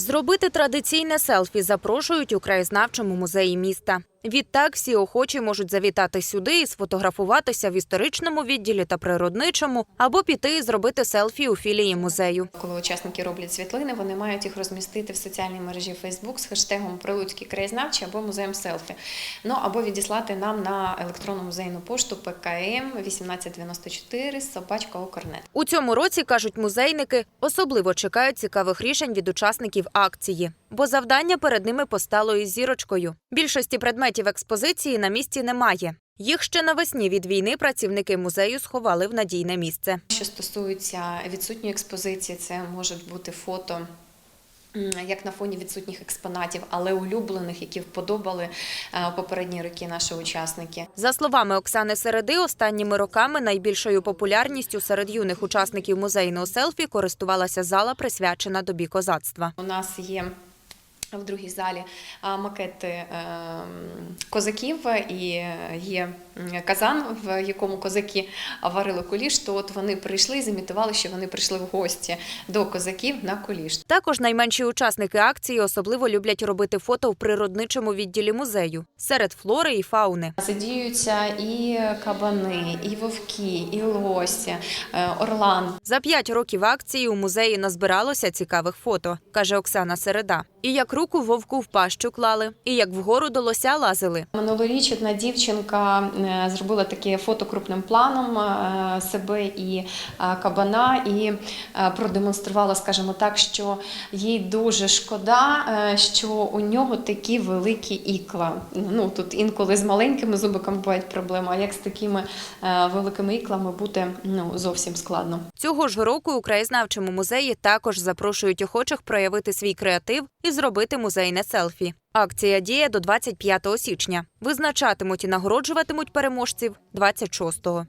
Зробити традиційне селфі запрошують у краєзнавчому музеї міста. Відтак всі охочі можуть завітати сюди і сфотографуватися в історичному відділі та природничому, або піти і зробити селфі у філії музею. Коли учасники роблять світлини, вони мають їх розмістити в соціальній мережі Facebook з хештегом Прилуцький краєзнавчий або музеєм селфі. Ну або відіслати нам на електронну музейну пошту ПКМ 1894 собачка Укрнет. У цьому році кажуть музейники, особливо чекають цікавих рішень від учасників акції, бо завдання перед ними постало із зірочкою. Більшості предметів експозиції на місці немає. Їх ще навесні від війни працівники музею сховали в надійне місце. Що стосується відсутньої експозиції, це можуть бути фото. Як на фоні відсутніх експонатів, але улюблених, які вподобали е, попередні роки наші учасники. За словами Оксани Середи, останніми роками найбільшою популярністю серед юних учасників музейного селфі користувалася зала, присвячена добі козацтва. У нас є в другій залі макети е, козаків і є м, казан, в якому козаки варили куліш. То от вони прийшли і зімітували, що вони прийшли в гості до козаків на куліш. Також найменші учасники акції особливо люблять робити фото в природничому відділі музею серед флори і фауни. Задіються і кабани, і вовки, і лосі, е, орлан. За п'ять років акції у музеї назбиралося цікавих фото, каже Оксана Середа. І як руку вовку в пащу клали, і як вгору до лося лазили. Минулоріч одна дівчинка е, зробила таке фото крупним планом е, себе і е, кабана, і е, продемонструвала, скажімо так, що їй дуже шкода, е, що у нього такі великі ікла. Ну тут інколи з маленькими зубиками бувають проблеми, а як з такими е, великими іклами бути ну зовсім складно. Цього ж року у краєзнавчому музеї також запрошують охочих проявити свій креатив і зробити музейне селфі. Акція діє до 25 січня. Визначатимуть і нагороджуватимуть переможців 26-го.